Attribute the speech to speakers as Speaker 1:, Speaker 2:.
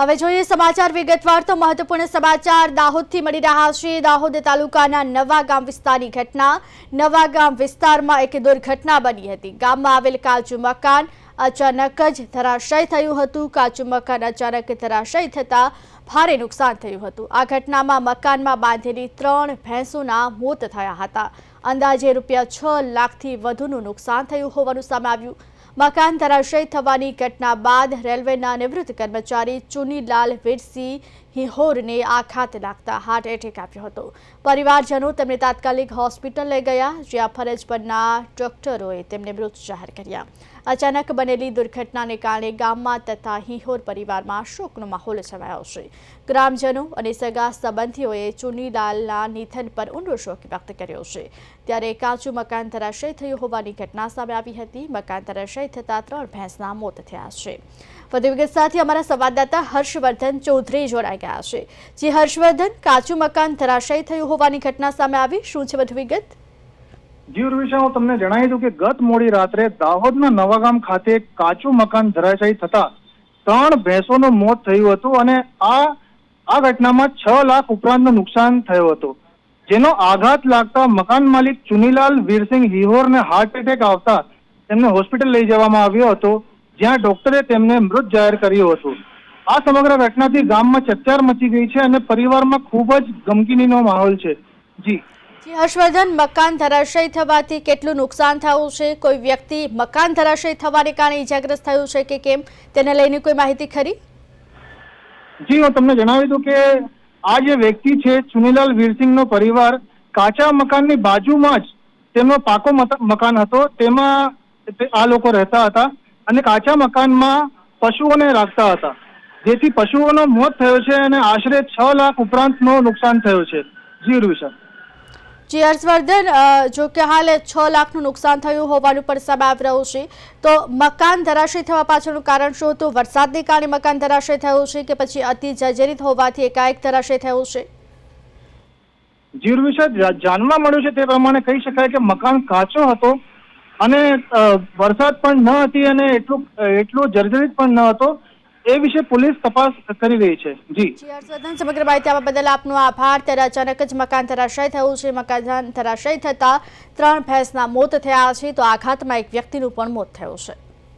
Speaker 1: હવે જોઈએ સમાચાર વિગતવાર તો મહત્વપૂર્ણ સમાચાર દાહોદથી મળી રહ્યા છે. દાહોદ તાલુકાના નવા ગામ વિસ્તારની ઘટના, નવા ગામ વિસ્તારમાં એક દુર્ઘટના બની હતી. ગામમાં આવેલ કાચું મકાન અચાનક જ ધરાશય થયું હતું. કાચું મકાન અચાનક ધરાશય થતાં ભારે નુકસાન થયું હતું. આ ઘટનામાં મકાનમાં બાંધેલી ત્રણ ભેંસોના મોત થયા હતા. અંદાજે રૂપિયા છ લાખથી વધુનું નુકસાન થયું હોવાનું સામે આવ્યું. મકાન ધરાશય થવાની ઘટના બાદ રેલવેના નિવૃત્ત કર્મચારી ચુનીલાલ વીરસિંહ હિહોરને આઘાત લાગતા હાર્ટ એટેક આપ્યો હતો. પરિવારજનો તેમને તાત્કાલિક હોસ્પિટલ લઈ ગયા, જ્યાં ફરજ પરના ડોક્ટરોએ તેમને મૃત જાહેર કર્યા. અચાનક બનેલી દુર્ઘટનાને કારણે ગામમાં તથા હિહોર પરિવારમાં શોકનો માહોલ છવાયો છે. ગ્રામજનો અને સગા સંબંધીઓએ ચુનીલાલના નિધન પર ઊંડો શોક વ્યક્ત કર્યો છે. ત્યારે કાચું મકાન ધરાશય થયું હોવાની ઘટના સામે આવી હતી. મકાન ધરાશય થતાં ત્રણ ભેંસના મોત થયા છે. વધુ વિગત સાથે અમારા સંવાદદાતા હર્ષવર્ધન ચૌધરી જોડાઈ ગયા છે. જે હર્ષવર્ધન, કાચું મકાન ધરાશય થયું હોવાની ઘટના સામે આવી. શું છે વધુ વિગત?
Speaker 2: તમને જણાવી દઉં કે ગત મોડી રાત્રે દાહોદના નવાગામ ખાતે કાચું મકાન ધરાશાયી થતા ત્રણ ભેંસોનું મોત થયું હતું અને આ આ ઘટનામાં છ લાખ ઉપરાંતનું નુકસાન થયું હતું. જેનો આઘાત લાગતા મકાન માલિક ચુનીલાલ વીરસિંહ હિહોરને હાર્ટ એટેક આવતા તેમને હોસ્પિટલ લઈ જવામાં આવ્યો હતો જ્યાં ડોક્ટરે તેમને મૃત જાહેર કર્યું હતું. આ સમગ્ર ઘટનાથી ગામમાં ચકચાર મચી ગઈ છે અને પરિવારમાં ખૂબ જ ગમગીનીનો માહોલ છે. જી.
Speaker 1: જી હર્ષવર્ધન મકાન ધરાશય થવાથી કેટલું નુકસાન થયું છે? કોઈ વ્યક્તિ મકાન ધરાશય થવાને કારણે ઇજાગ્રસ્ત થયું છે કે કેમ? તેને લઈને કોઈ માહિતી ખરી?
Speaker 2: જી હું તમને જણાવી દઉં કે આ જે વ્યક્તિ છે ચુનીલાલ વીરસિંહનો પરિવાર કાચા મકાનની બાજુમાં જ તેમનો પાકો મકાન હતો. તેમાં આ લોકો રહેતા હતા અને કાચા મકાનમાં પશુઓને રાખતા હતા. જેથી પશુઓનો મોત થયો છે અને આશરે છ લાખ ઉપરાંતનો નુકસાન થયું છે. જી રૂષા
Speaker 1: જી હર્ષવર્ધન જો કે હાલ છ લાખનું નુકસાન થયું હોવાનું પણ સામે આવી રહ્યું છે. તો મકાન ધરાશય થવા પાછળનું કારણ શું હતું? વરસાદને કારણે મકાન ધરાશય થયું છે કે પછી અતિ જર્જરિત હોવાથી એકાએક ધરાશય થયું છે?
Speaker 2: જીર વિશે જાણવા મળ્યું છે તે પ્રમાણે કહી શકાય કે મકાન કાચો હતો અને વરસાદ પણ ન હતી અને એટલું એટલું જર્જરિત પણ ન હતો, એ વિશે પોલીસ તપાસ કરી રહી છે.
Speaker 1: જી, હર્ષવર્ધન, સમગ્ર માહિતી આપવા બદલ આપનો આભાર. ત્યારે અચાનક જ મકાન ધરાશય થયું છે. મકાન ધરાશય થતાં ત્રણ ભેંસના મોત થયા છે. તો આઘાતમાં એક વ્યક્તિનું પણ મોત થયું છે.